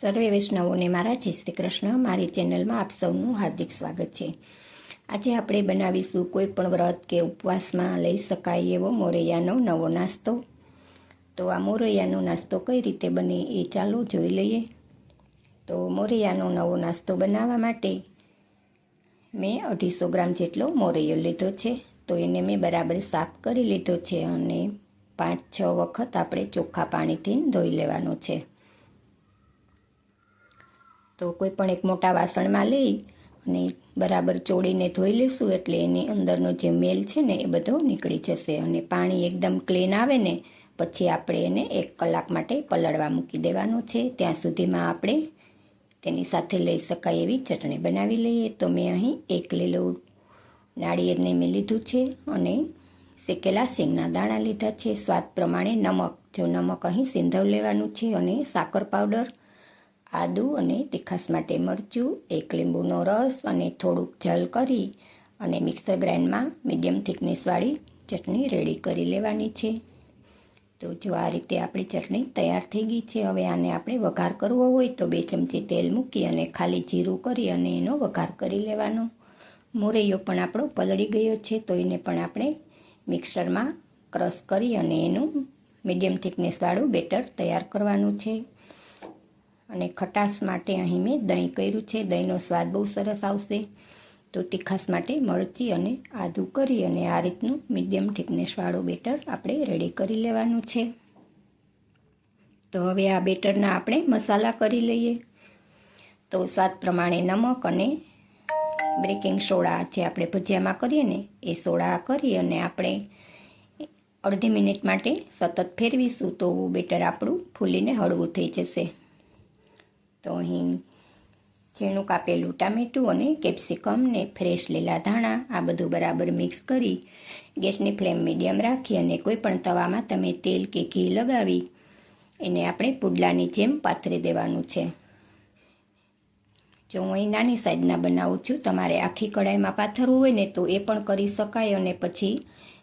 સર્વે વૈષ્ણવોને મારા જય શ્રી કૃષ્ણ. મારી ચેનલમાં આપ સૌનું હાર્દિક સ્વાગત છે. આજે આપણે બનાવીશું કોઈ પણ વ્રત કે ઉપવાસમાં લઈ શકાય એવો મોરૈયાનો નવો નાસ્તો. તો આ મોરૈયાનો નાસ્તો કઈ રીતે બને એ ચાલો જોઈ લઈએ. તો મોરૈયાનો નવો નાસ્તો બનાવવા માટે મેં અઢીસો ગ્રામ જેટલો મોરૈયો લીધો છે. તો એને મેં બરાબર સાફ કરી લીધો છે અને પાંચ છ વખત આપણે ચોખ્ખા પાણીથી ધોઈ લેવાનો છે. તો કોઈ પણ એક મોટા વાસણમાં લઈ અને બરાબર ચોળીને ધોઈ લેશું એટલે એની અંદરનો જે મેલ છે ને એ બધો નીકળી જશે અને પાણી એકદમ ક્લીન આવે ને, પછી આપણે એને એક કલાક માટે પલળવા મૂકી દેવાનું છે. ત્યાં સુધીમાં આપણે તેની સાથે લઈ શકાય એવી ચટણી બનાવી લઈએ. તો મેં અહીં એક લીલું નાળિયેરને મેં લીધું છે અને શેકેલા સિંગના દાણા લીધા છે. સ્વાદ પ્રમાણે નમક, જો નમક અહીં સિંધવ લેવાનું છે અને સાકર પાવડર આદુ અને તીખાસ માટે મરચું, એક લીંબુનો રસ અને થોડુંક જલ કરી અને મિક્સર ગ્રાઇન્ડમાં મીડિયમ થિકનેસવાળી ચટણી રેડી કરી લેવાની છે. તો જો આ રીતે આપણી ચટણી તૈયાર થઈ ગઈ છે, હવે આને આપણે વઘાર કરવો હોય તો બે ચમચી તેલ મૂકી અને ખાલી જીરું કરી અને એનો વઘાર કરી લેવાનો. મોરૈયો પણ આપણો પલળી ગયો છે, તો એને પણ આપણે મિક્સરમાં ક્રશ કરી અને એનું મીડિયમ થિકનેસવાળું બેટર તૈયાર કરવાનું છે. અને ખટાશ માટે અહીં મેં દહીં કર્યું છે. દહીંનો સ્વાદ બહુ સરસ આવશે. તો તીખાસ માટે મરચી અને આદું કરી અને આ રીતનું મીડિયમ થિકનેસવાળું બેટર આપણે રેડી કરી લેવાનું છે. તો હવે આ બેટરના આપણે મસાલા કરી લઈએ. તો સ્વાદ પ્રમાણે નમક અને બ્રેકિંગ સોડા જે આપણે ભજીયામાં કરીએ ને, એ સોડા કરી અને આપણે અડધી મિનિટ માટે સતત ફેરવીશું તો બેટર આપણું ફૂલીને હળવું થઈ જશે. તો અહીં ઝીણું કાપેલું ટામેટું અને કેપ્સિકમ ને ફ્રેશ લીલા ધાણા આ બધું બરાબર મિક્સ કરી ગેસની ફ્લેમ મીડિયમ રાખી અને કોઈ પણ તવામાં તમે તેલ કે ઘી લગાવી એને આપણે પુડલાની જેમ પાથરી દેવાનું છે. જો હું અહીં નાની સાઈઝના બનાવું છું, તમારે આખી કઢાઈમાં પાથરવું હોય ને તો એ પણ કરી શકાય અને પછી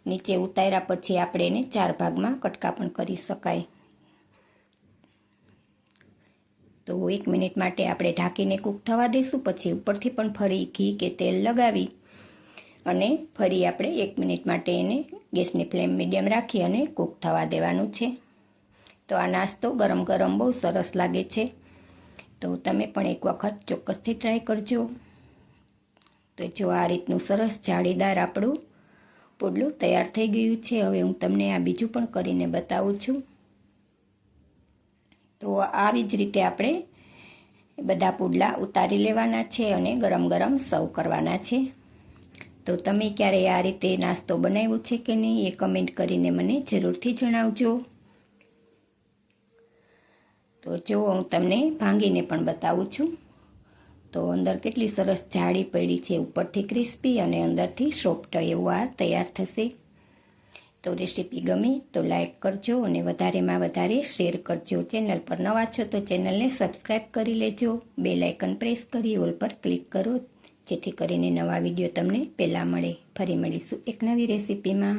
નીચે ઉતાર્યા પછી આપણે એને ચાર ભાગમાં કટકા પણ કરી શકાય. તો એક મિનિટ માટે આપણે ઢાંકીને કૂક થવા દઈશું, પછી ઉપરથી પણ ફરી ઘી કે તેલ લગાવી અને ફરી આપણે એક મિનિટ માટે એને ગેસની ફ્લેમ મીડિયમ રાખી અને કૂક થવા દેવાનું છે. તો આ નાસ્તો ગરમ ગરમ બહુ સરસ લાગે છે. તો તમે પણ એક વખત ચોક્કસથી ટ્રાય કરજો. તો જો આ રીતનું સરસ જાળીદાર આપણું પુડલું તૈયાર થઈ ગયું છે, હવે હું તમને આ બીજું પણ કરીને બતાવું છું. તો આવી જ રીતે આપણે બધા પુડલા ઉતારી લેવાના છે અને ગરમ ગરમ સર્વ કરવાના છે. તો તમે ક્યારે આ રીતે નાસ્તો બનાવ્યો છે કે નહીં એ કમેન્ટ કરીને મને જરૂરથી જણાવજો. તો જો હું તમને ભાંગીને પણ બતાવું છું. તો અંદર કેટલી સરસ જાળી પડી છે ઉપરથી ક્રિસ્પી અને અંદરથી સોફ્ટ એવું આ તૈયાર થશે. તો રેસીપી ગમે તો લાઇક કરજો અને વધારેમાં વધારે શેર કરજો. ચેનલ પર નવા છો તો ચેનલને સબસ્ક્રાઈબ કરી લેજો. બે લાઇકન પ્રેસ કરી ઓલ પર ક્લિક કરો. જેથી કરીને નવા વીડિયો તમને પહેલાં મળે. ફરી મળીશું એક નવી રેસીપીમાં